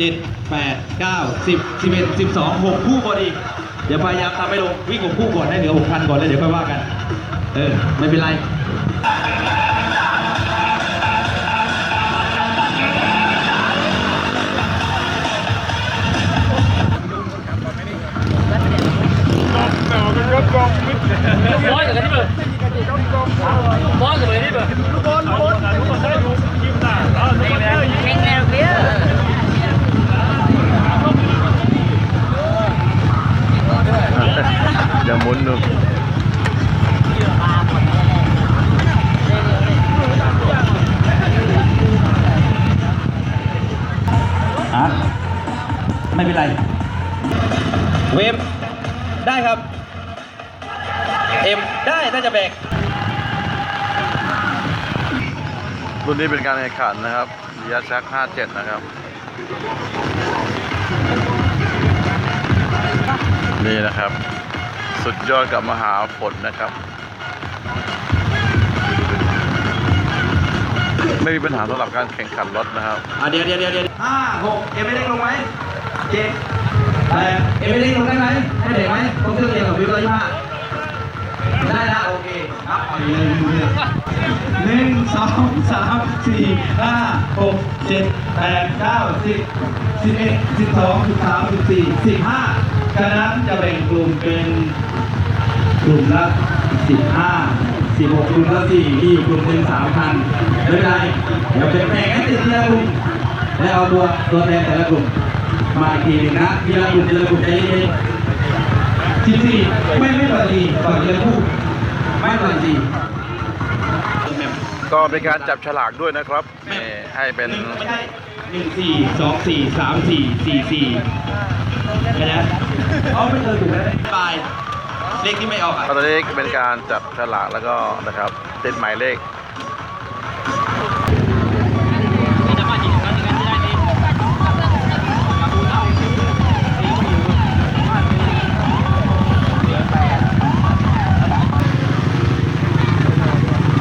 เจ็ดแปดเก้าสิบสิบเอ็ดสิบสองหกคู่ก่อนอีก เดี๋ยวพยายามทำให้ลงวิ่งหกคู่ก่อนให้เหลือหกพันก่อนแล้วเดี๋ยวค่อยว่ากัน เออ ไม่เป็นไร ดูอะไม่เป็นไร เวฟได้ครับ เอ็มได้น่าจะแบกรุ่นนี้เป็นการแข่งขันนะครับระยะชัก 57 นะครับ นี่นะครับ สุดยอดกับมหาผลนะครับ ไม่มีปัญหาสำหรับการแข่งขันรถนะครับอะเดี๋ยวเดี๋ยวเดี๋ยวเดี๋ยวห้าหกเอ็มไม่เล็กลงไหมเจ็ดแปดเอ็มไม่เล็กลงได้ไหมให้เด็กไหมต้องเครื่องเดียวกับวิวร้อยห้าได้นะโอเคครับเอาเลยดูเลยหนึ่งสองสามสี่ห้าหกเจ็ดแปดเก้าสิบสิบเอ็ดสิบสองสิบสามสิบสี่สิบห้าฉะนั้นจะแบ่งกลุ่มเป็นก ลุ่มละสิบห้าสิบหกกลุ่มละสี่มีอยู่กลุ่มหนึ่งสามพันไม่เป็นไรเดี๋ยวจะแบ่งให้ติดทีละกลุ่มแล้วเอาตัวตัวแทนแต่ละกลุ่มมาอีกทีนึงนะทีละกลุ่มทีละกลุ่มใจเย็นๆสิบสี่ไม่ไม่ต่อทีต่อทีละคู่ไม่ต่อทีก็เป็นการจับฉลากด้วยนะครับให้เป็นหนึ่งสี่สองสี่สามสี่สี่สี่ไม่นะเอาไม่เคยถูกแล้วบาย เลขที่ไม่ออกอะ ตอนนี้เป็นการจับฉลากแล้วก็นะครับติดหมายเลข